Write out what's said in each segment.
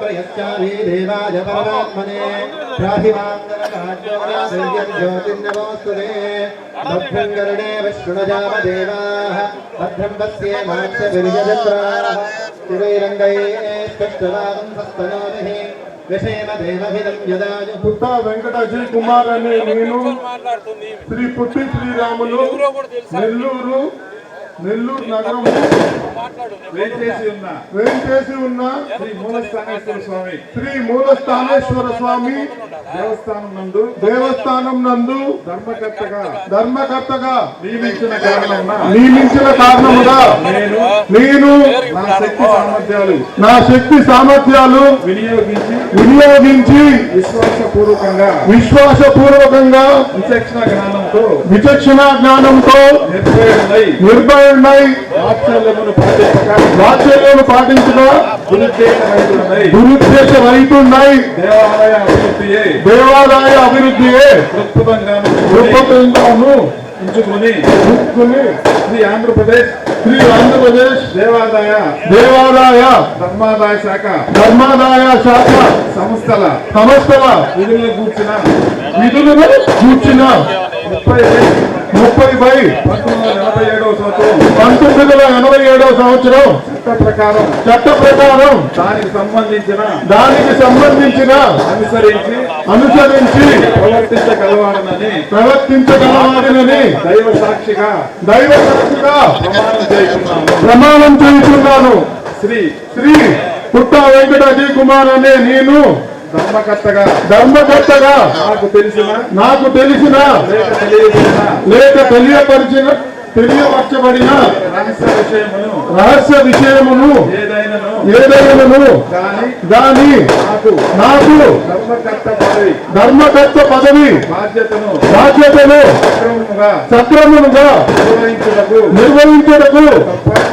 ప్రయచ్చామి దేవాయ పరమాత్మనే ప్రాహిమాంగరకాజ్యోతిర్యం జ్యోతిర్నమోస్తుతే భద్రం కరుణే విష్ణునజామ దేవాः భద్రం పశ్యే మాక్ష విరిజచంద్రాः స్థిరైరంగైః సస్తనోభిः విషేమ దేవహితం యదాయు. పుట్ట వెంకటాద్రి కుమార్ అనే నేను శ్రీ పుట్టి శ్రీరాములు. నెల్లూరు. నెల్లూరు నగరం వేంచేసి ఉన్న వేంచేసి ఉన్న శ్రీ మూలస్థానేశ్వర స్వామి. శ్రీ మూలస్థానేశ్వర స్వామి దేవస్థానం నందు దేవస్థానం నందు ధర్మకర్తగా ధర్మకర్తగా నియమించిన కారణమున నియమించిన కారణముగా నేను నేను నా శక్తి సామర్థ్యాలు నా శక్తి సామర్థ్యాలు వినియోగించి వినియోగించి విశ్వాసపూర్వకంగా విశ్వాసపూర్వకంగా విచక్షణ జ్ఞానంతో విచక్షణ జ్ఞానంతో నిర్భయుడై వాత్సల్యమును వాత్సల్యము పాటించిన దురుద్దేశ రైతున్నాయి దేవాలయ అభివృద్ధియే. అభివృద్ధియే. దృక్పథంగాను ఉంచుకుని. శ్రీ ఆంధ్రప్రదేశ్. శ్రీ ఆంధ్రప్రదేశ్. దేవాదాయ. దేవాదాయ. ధర్మాదాయ శాఖ. ధర్మాదాయ శాఖ. సంస్థల. సంస్థల. విధులను కూర్చిన విధులను కూర్చిన ముప్పై ముప్పై బై పంతొమ్మిది వందల ఎనభై ఏడవ సంవత్సరం. చట్ట ప్రకారం. చట్ట ప్రకారం. దానికి సంబంధించిన దానికి సంబంధించిన అనుసరించి అనుసరించి ప్రవర్తించగలవాడనని ప్రవర్తించగలవాడినని దైవ సాక్షిగా దైవ సాక్షిగా ప్రమాణం చేస్తున్నాను ప్రమాణం చేస్తున్నాను. శ్రీ శ్రీ పుట్ట వెంకట అజయ్ కుమార్ అనే నేను ధర్మకర్తగా. ధర్మకర్తగా. నాకు తెలిసిన నాకు తెలిసిన లేక తెలియపరిచిన తెలియపరచబడిన రహస్య విషయమును రహస్య విషయమును ఏదైనాను ఏదైనను కానీ దాని నాకు ధర్మకర్త పదవి బాధ్యతను సక్రమముగా నిర్వహించుటకు నిర్వహించడకు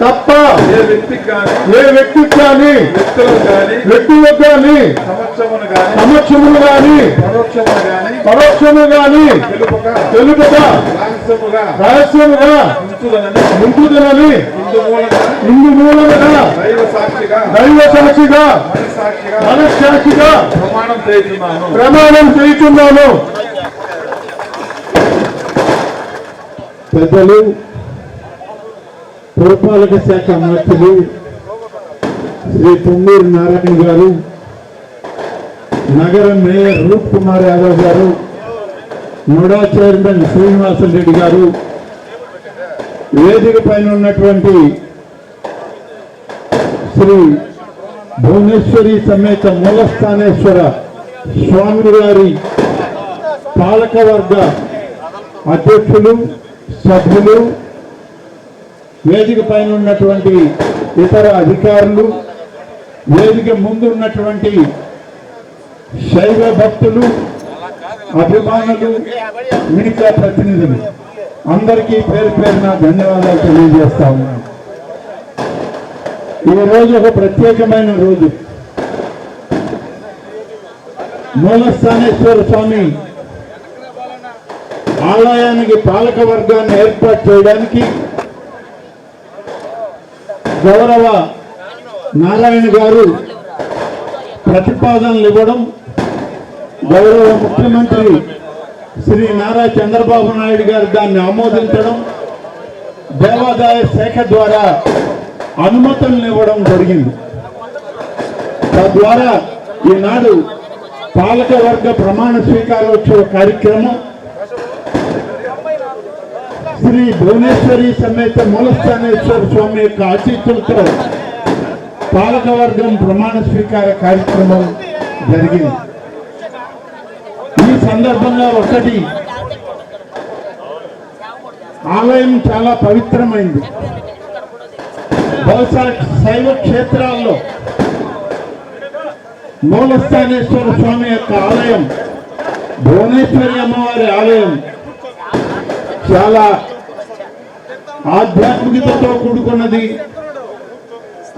తప్ప ఏ వ్యక్తికి కానీ ఏ వ్యక్తికి కానీ వ్యక్తులకు కానీ వ్యక్తులకు కానీ సమక్షమును కానీ సమక్షములు పరోక్షమును కానీ పరోక్షము గాని తెలుపక తెలుపక రహస్య రహస్యముగా రహస్యముగా నింపుదనని ఇందు మూలముగా దైవ సాక్షిగా దైవ సాక్షిగా మనస్సాక్షిగా ప్రమాణం చేస్తున్నాను ప్రమాణం చేయుచున్నాను. పెద్దలు పురపాలక శాఖ మంత్రులు శ్రీ పొంగూరు నారాయణ గారు నగర మేయర్ రూప్ కుమార్ యాదవ్ గారు నోడా చైర్మన్ శ్రీనివాసరెడ్డి గారు వేదిక పైన ఉన్నటువంటి శ్రీ భువనేశ్వరి సమేత మూలస్థానేశ్వర స్వామి గారి పాలకవర్గ అధ్యక్షులు సభ్యులు వేదిక పైన ఉన్నటువంటి ఇతర అధికారులు వేదిక ముందు ఉన్నటువంటి శైవ భక్తులు అభిమానులు మీడియా ప్రతినిధులు అందరికీ పేరు పేరున ధన్యవాదాలు తెలియజేస్తా ఉన్నాను. ఈ రోజు ఒక ప్రత్యేకమైన రోజు. మూలస్థానేశ్వర స్వామి ఆలయానికి పాలక వర్గాన్ని ఏర్పాటు చేయడానికి గౌరవ నారాయణ గారు ప్రతిపాదనలు ఇవ్వడం గౌరవ ముఖ్యమంత్రి శ్రీ నారా చంద్రబాబు నాయుడు గారు దాన్ని ఆమోదించడం దేవాదాయ శాఖ ద్వారా అనుమతులను ఇవ్వడం జరిగింది. తద్వారా ఈనాడు పాలకవర్గ ప్రమాణ స్వీకారోత్సవ కార్యక్రమం శ్రీ భువనేశ్వరి సమేత మూలస్థానేశ్వర స్వామి యొక్క ఆశీస్సులతో పాలకవర్గం ప్రమాణ స్వీకార కార్యక్రమం జరిగింది. ఈ సందర్భంగా ఒకటి ఆలయం చాలా పవిత్రమైంది. బహుశా శైవ క్షేత్రాల్లో మూలస్థానేశ్వర స్వామి యొక్క ఆలయం భువనేశ్వరి అమ్మవారి ఆలయం చాలా ఆధ్యాత్మికతతో కూడుకున్నది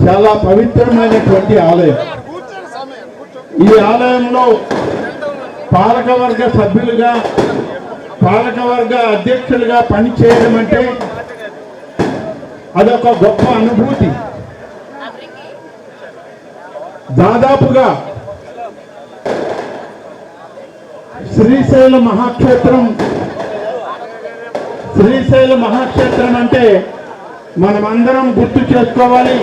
చాలా పవిత్రమైనటువంటి ఆలయం. ఈ ఆలయంలో పాలకవర్గ సభ్యులుగా పాలకవర్గ అధ్యక్షులుగా పనిచేయడం అంటే అదొక గొప్ప అనుభూతి. దాదాపుగా శ్రీశైల మహాక్షేత్రం శ్రీశైల మహాక్షేత్రం అంటే మనమందరం గుర్తు చేసుకోవాలి.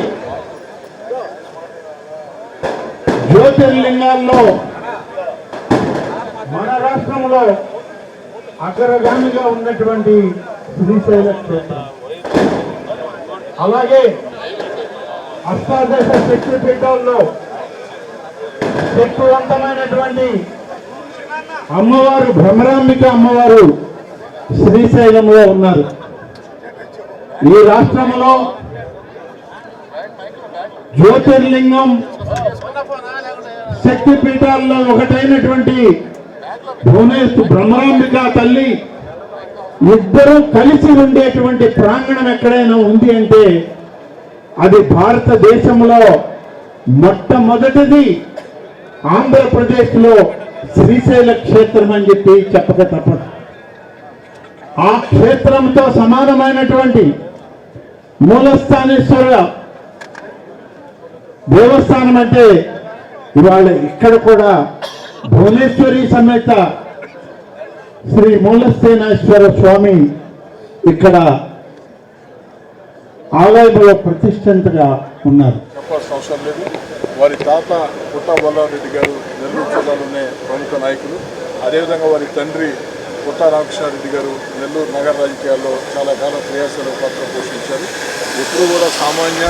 జ్యోతిర్లింగాల్లో మన రాష్ట్రంలో అగ్రగామిగా ఉన్నటువంటి శ్రీశైల క్షేత్రం. అలాగే అష్టాదశ శక్తి పీఠాల్లో శక్తివంతమైనటువంటి అమ్మవారు భ్రమరాంబిక అమ్మవారు శ్రీశైలంలో ఉన్నారు. ఈ రాష్ట్రంలో జ్యోతిర్లింగం శక్తి పీఠాల్లో ఒకటైనటువంటి భువనేశ్వర భ్రమరాంబిక తల్లి ఇద్దరూ కలిసి ఉండేటువంటి ప్రాంగణం ఎక్కడైనా ఉంది అంటే అది భారతదేశంలో మొట్టమొదటిది ఆంధ్రప్రదేశ్లో శ్రీశైల క్షేత్రం అని చెప్పి చెప్పక తప్పదు. ఆ క్షేత్రంతో సమానమైనటువంటి మూలస్థానేశ్వర దేవస్థానం అంటే ఇవాళ ఇక్కడ కూడా భువనేశ్వరి సమేత శ్రీ మూలస్థానేశ్వర స్వామి ఇక్కడ ఆలయంలో ప్రతిష్ఠితంగా ఉన్నారు. చెప్పాల్సిన అవసరం లేదు. వారి తాత పుట్ట బల్లారెడ్డి గారు నెల్లూరు జిల్లాలోనే ప్రముఖ నాయకులు. అదేవిధంగా వారి తండ్రి పుట్ట రామకృష్ణారెడ్డి గారు నెల్లూరు నగర రాజకీయాల్లో చాలా కాలం క్రియాశీల పాత్ర పోషించారు. ఎప్పుడూ కూడా సామాన్య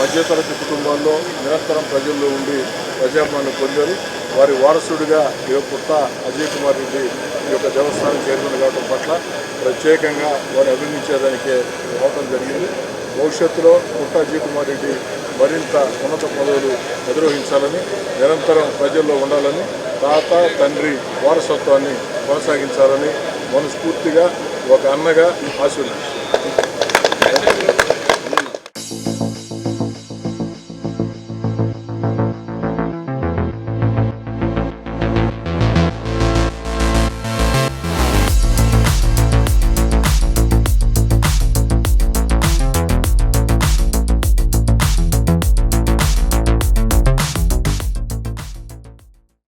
మధ్యతరగతి కుటుంబాల్లో నిరంతరం ప్రజల్లో ఉండి ప్రజాభిమానులు పొందారు. వారి వారసుడిగా ఈ యొక్క పుట్ట అజయ్ కుమార్ రెడ్డి ఈ యొక్క దేవస్థానం చైర్మన్ కావడం పట్ల ప్రత్యేకంగా వారు అభినందించేదానికే రావడం జరిగింది. భవిష్యత్తులో కొత్త అజయ్ కుమార్ రెడ్డి మరింత ఉన్నత పదవులు నిర్వహించాలని నిరంతరం ప్రజల్లో ఉండాలని తాత తండ్రి వారసత్వాన్ని కొనసాగించాలని మనస్ఫూర్తిగా ఒక అన్నగా ఆశీర్వదించారు